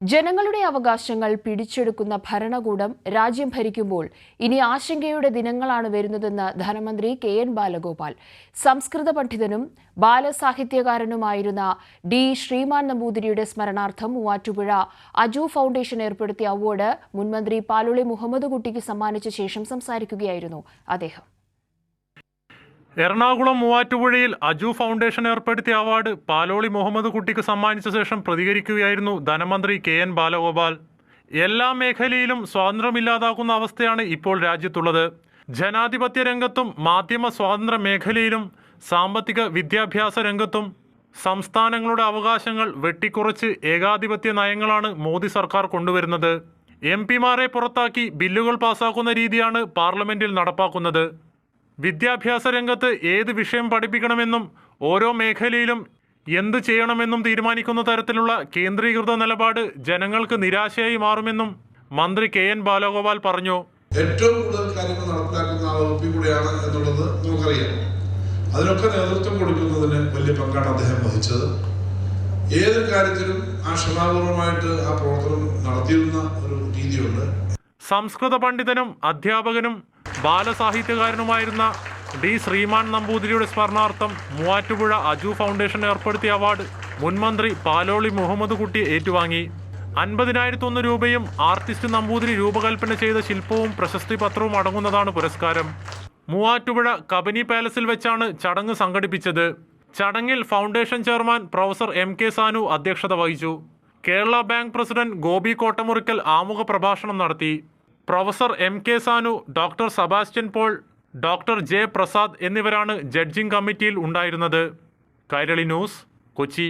ജനങ്ങളുടെ അവകാശങ്ങൾ പിടിച്ചെടുക്കുന്ന ഭരണകൂടം രാജ്യം ഭരിക്കുമ്പോൾ ഇനി ആശങ്കയുടെ ദിനങ്ങളാണ് വരുന്നതെന്ന് ധനമന്ത്രി കെ എൻ ബാലഗോപാൽ. സംസ്കൃത പണ്ഡിതനും ബാലസാഹിത്യകാരനുമായിരുന്ന ഡി ശ്രീമാൻ നമ്പൂതിരിയുടെ സ്മരണാർത്ഥം മൂവാറ്റുപുഴ അജു ഫൗണ്ടേഷൻ ഏർപ്പെടുത്തിയ അവാർഡ് മുൻമന്ത്രി പാലുളി മുഹമ്മദ് കുട്ടിക്ക് സമ്മാനിച്ച ശേഷം സംസാരിക്കുകയായിരുന്നു അദ്ദേഹം. എറണാകുളം മൂവാറ്റുപുഴയിൽ അജു ഫൗണ്ടേഷൻ ഏർപ്പെടുത്തിയ അവാർഡ് പാലോളി മുഹമ്മദ് കുട്ടിക്ക് സമ്മാനിച്ച ശേഷം പ്രതികരിക്കുകയായിരുന്നു ധനമന്ത്രി കെ എൻ ബാലഗോപാൽ. എല്ലാ മേഖലയിലും സ്വാതന്ത്ര്യമില്ലാതാക്കുന്ന അവസ്ഥയാണ് ഇപ്പോൾ രാജ്യത്തുള്ളത്. ജനാധിപത്യ രംഗത്തും മാധ്യമ സ്വാതന്ത്ര്യ മേഖലയിലും സാമ്പത്തിക വിദ്യാഭ്യാസ രംഗത്തും സംസ്ഥാനങ്ങളുടെ അവകാശങ്ങൾ വെട്ടിക്കുറച്ച് ഏകാധിപത്യ നയങ്ങളാണ് മോദി സർക്കാർ കൊണ്ടുവരുന്നത്. എം പിമാരെ പുറത്താക്കി ബില്ലുകൾ പാസാക്കുന്ന രീതിയാണ് പാർലമെന്റിൽ നടപ്പാക്കുന്നത്. വിദ്യാഭ്യാസ രംഗത്ത് ഏത് വിഷയം പഠിപ്പിക്കണമെന്നും ഓരോ മേഖലയിലും എന്ത് ചെയ്യണമെന്നും തീരുമാനിക്കുന്ന തരത്തിലുള്ള കേന്ദ്രീകൃത നിലപാട് ജനങ്ങൾക്ക് നിരാശയായി മാറുമെന്നും മന്ത്രി കെ എൻ ബാലഗോപാൽ പറഞ്ഞു. ഏറ്റവും കൂടുതൽ കാര്യങ്ങൾ നടപ്പിലാക്കുന്ന ആ വകുപ്പിൽ കൂടെയാണ് എന്നുള്ളത് നമുക്കറിയാം. അതിനൊക്കെ നേതൃത്വം കൊടുക്കുന്നതിന് വലിയ പങ്കാണ് അദ്ദേഹം വഹിച്ചത്. ഏത് കാര്യത്തിലും ആ ക്ഷമാപൂർവമായിട്ട് ആ പ്രവർത്തനം നടത്തിയിരുന്ന ഒരു രീതിയുണ്ട്. സംസ്കൃത പണ്ഡിതനും അധ്യാപകനും ബാലസാഹിത്യകാരനുമായിരുന്ന ഡി ശ്രീമാൻ നമ്പൂതിരിയുടെ സ്മരണാർത്ഥം മൂവാറ്റുപുഴ അജു ഫൗണ്ടേഷൻ ഏർപ്പെടുത്തിയ അവാർഡ് മുൻമന്ത്രി പാലോളി മുഹമ്മദ് കുട്ടി ഏറ്റുവാങ്ങി. അൻപതിനായിരത്തൊന്ന് രൂപയും ആർട്ടിസ്റ്റ് നമ്പൂതിരി രൂപകൽപ്പന ചെയ്ത ശില്പവും പ്രശസ്തി പത്രവും അടങ്ങുന്നതാണ് പുരസ്കാരം. മൂവാറ്റുപുഴ കബനി പാലസിൽ വെച്ചാണ് ചടങ്ങ് സംഘടിപ്പിച്ചത്. ചടങ്ങിൽ foundation chairman professor M K Sanu അധ്യക്ഷത വഹിച്ചു. കേരള ബാങ്ക് പ്രസിഡന്റ് ഗോപി കോട്ടമുറിക്കൽ ആമുഖ പ്രഭാഷണം നടത്തി. Professor M K Sanu doctor Sebastian Paul doctor J Prasad എന്നിവരാണ് ജഡ്ജിംഗ് കമ്മിറ്റിയിൽ ഉണ്ടായിരുന്നത്. കൈരളി ന്യൂസ് കൊച്ചി.